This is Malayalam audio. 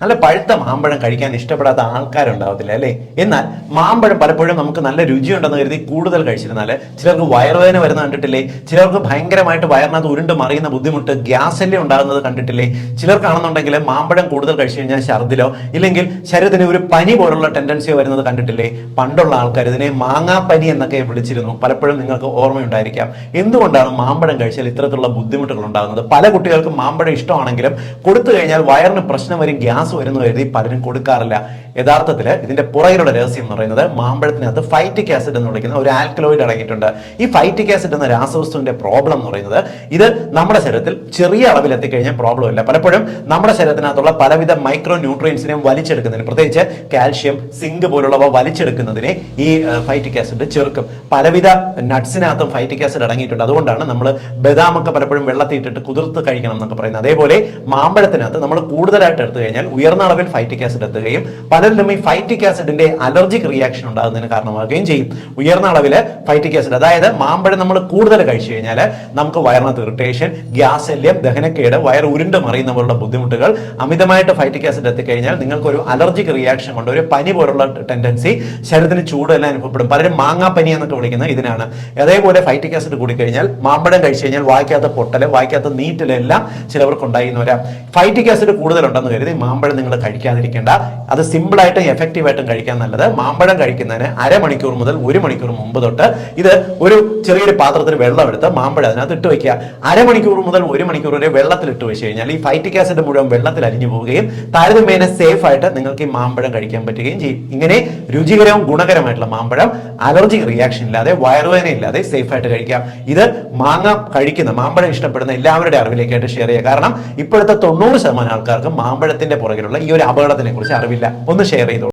നല്ല പഴുത്ത മാമ്പഴം കഴിക്കാൻ ഇഷ്ടപ്പെടാത്ത ആൾക്കാരുണ്ടാവത്തില്ല അല്ലേ? എന്നാൽ മാമ്പഴം പലപ്പോഴും നമുക്ക് നല്ല രുചിയുണ്ടെന്ന് കരുതി കൂടുതൽ കഴിച്ചിരുന്നാൽ ചിലർക്ക് വയറുവേദന വരുന്ന കണ്ടിട്ടില്ലേ? ചിലർക്ക് ഭയങ്കരമായിട്ട് വയറിനകത്ത് ഉരുണ്ട് മറിയുന്ന ബുദ്ധിമുട്ട് ഗ്യാസ് എല്ലാം ഉണ്ടാകുന്നത് കണ്ടിട്ടില്ലേ? ചിലർക്കാണെന്നുണ്ടെങ്കിൽ മാമ്പഴം കൂടുതൽ കഴിച്ചു കഴിഞ്ഞാൽ ഛർദിലോ ഇല്ലെങ്കിൽ ശരീരത്തിന് ഒരു പനി പോലുള്ള ടെൻഡൻസിയോ വരുന്നത് കണ്ടിട്ടില്ലേ? പണ്ടുള്ള ആൾക്കാർ ഇതിനെ മാങ്ങാപ്പനി എന്നൊക്കെ വിളിച്ചിരുന്നു. പലപ്പോഴും നിങ്ങൾക്ക് ഓർമ്മയുണ്ടായിരിക്കാം. എന്തുകൊണ്ടാണ് മാമ്പഴം കഴിച്ചാൽ ഇത്തരത്തിലുള്ള ബുദ്ധിമുട്ടുകൾ ഉണ്ടാകുന്നത്? പല കുട്ടികൾക്കും മാമ്പഴം ഇഷ്ടമാണെങ്കിലും കൊടുത്തു കഴിഞ്ഞാൽ വയറിന് പ്രശ്നം വരും ഗ്യാസ് വരുന്നു എഴുതി പലരും കൊടുക്കാറില്ല. യഥാർത്ഥത്തിൽ ഇതിന്റെ പുറകിലുള്ള രഹസ്യം എന്ന് പറയുന്നത് മാമ്പഴത്തിനകത്ത് ഫൈറ്റിക് ആസിഡ് എന്ന് വിളിക്കുന്ന ഒരു ആൽക്കലോയിഡ് അടങ്ങിയിട്ടുണ്ട്. ഈ ഫൈറ്റിക് ആസിഡ് എന്ന രാസവസ്തുവിന്റെ പ്രോബ്ലം എന്ന് പറയുന്നത് ഇത് നമ്മുടെ ശരീരത്തിൽ ചെറിയ അളവിൽ എത്തിക്കഴിഞ്ഞാൽ പ്രോബ്ലം ഇല്ല. പലപ്പോഴും നമ്മുടെ ശരീരത്തിനകത്തുള്ള പലവിധ മൈക്രോ ന്യൂട്രിയൻസിനെയും വലിച്ചെടുക്കുന്നതിന് പ്രത്യേകിച്ച് കാൽഷ്യം സിങ്ക് പോലുള്ളവ വലിച്ചെടുക്കുന്നതിനെ ഈ ഫൈറ്റിക് ആസിഡ് ചെറുക്കും. പലവിധ നട്ട്സിനകത്തും ഫൈറ്റിക് ആസിഡ് അടങ്ങിയിട്ടുണ്ട്. അതുകൊണ്ടാണ് നമ്മൾ ബദാമൊക്കെ പലപ്പോഴും വെള്ളത്തിയിട്ടിട്ട് കുതിർത്ത് കഴിക്കണം എന്നൊക്കെ പറയുന്നത്. അതേപോലെ മാമ്പഴത്തിനകത്ത് നമ്മൾ കൂടുതലായിട്ട് എടുത്തു കഴിഞ്ഞാൽ ഉയർന്ന അളവിൽ ഫൈറ്റിക് ആസിഡ് എത്തുകയും പലരിലും ഈ ഫൈറ്റിക് ആസിഡിന്റെ അലർജിക് റിയാക്ഷൻ ഉണ്ടാകുന്നതിന് കാരണമാകുകയും ചെയ്യും. ഉയർന്ന അളവിൽ ഫൈറ്റിക് ആസിഡ് അതായത് മാമ്പഴം നമ്മൾ കൂടുതൽ കഴിച്ചു കഴിഞ്ഞാൽ നമുക്ക് വയറിനകത്ത് ഇറിറ്റേഷൻ ഗ്യാസ് ശല്യം ദഹനക്കേട് വയർ ഉരുണ്ട് മറിയുന്ന പോലുള്ള ബുദ്ധിമുട്ടുകൾ അമിതമായിട്ട് ഫൈറ്റിക് ആസിഡ് എത്തിക്കഴിഞ്ഞാൽ നിങ്ങൾക്ക് ഒരു അലർജിക് റിയാക്ഷൻ കൊണ്ട് ഒരു പനി പോലുള്ള ടെൻഡൻസി ശരീരത്തിന് ചൂടെല്ലാം അനുഭവപ്പെടും. പലരും പനി എന്നൊക്കെ വിളിക്കുന്നത് ഇതിനാണ്. അതേപോലെ ഫൈറ്റിക് ആസിഡ് കൂടിക്കഴിഞ്ഞാൽ മാമ്പഴം കഴിച്ചു കഴിഞ്ഞാൽ വായിക്കാത്ത പൊട്ടൽ വായിക്കാത്ത നീറ്റലെല്ലാം ചിലവർക്ക് ഉണ്ടായി എന്ന് വരാം. ഫൈറ്റിക് ആസിഡ് കൂടുതലുണ്ടെന്ന് കരുതി മാമ്പഴം നിങ്ങൾ കഴിക്കാതിരിക്കേണ്ട. അത് സിമ്പിളായിട്ടും എഫക്റ്റീവായിട്ടും കഴിക്കാൻ നല്ലത്. മാമ്പഴം കഴിക്കുന്നതിന് അരമണിക്കൂർ മുതൽ ഒരു മണിക്കൂർ മുമ്പ് തൊട്ട് ഇത് ഒരു ചെറിയൊരു പാത്രത്തിൽ വെള്ളം എടുത്ത് മാമ്പഴം അതിനകത്ത് ഇട്ട് വയ്ക്കുക അരമണിക്കൂർ മുതൽ ഒരു മണിക്കൂർ വരെ വെള്ളത്തിൽ ഇട്ട് വെച്ച് കഴിഞ്ഞാൽ ഈ ഫൈറ്റിക് ആസിഡ് മുഴുവൻ വെള്ളത്തിൽ അലിഞ്ഞു പോവുകയും താരതമ്യേന സേഫ് ആയിട്ട് നിങ്ങൾക്ക് ഈ മാമ്പഴം കഴിക്കാൻ പറ്റുകയും ചെയ്യും. ഇങ്ങനെ രുചികരവും ഗുണകരമായിട്ടുള്ള മാമ്പഴം അലർജി റിയാക്ഷൻ ഇല്ലാതെ വയറുവേദന ഇല്ലാതെ സേഫ് ആയിട്ട് കഴിക്കാം. ഇത് മാങ്ങ കഴിക്കുന്ന മാമ്പഴം ഇഷ്ടപ്പെടുന്ന എല്ലാവരുടെ അറിവിലേക്കായിട്ട് ഷെയർ ചെയ്യുക. കാരണം ഇപ്പോഴത്തെ തൊണ്ണൂറ് ശതമാനം ആൾക്കാർക്ക് മാമ്പഴത്തിന്റെ പുറകിലുള്ള ഈ ഒരു അപകടത്തിനെ കുറിച്ച് അറിവില്ല. ഒന്ന് ഷെയർ ചെയ്തോളൂ.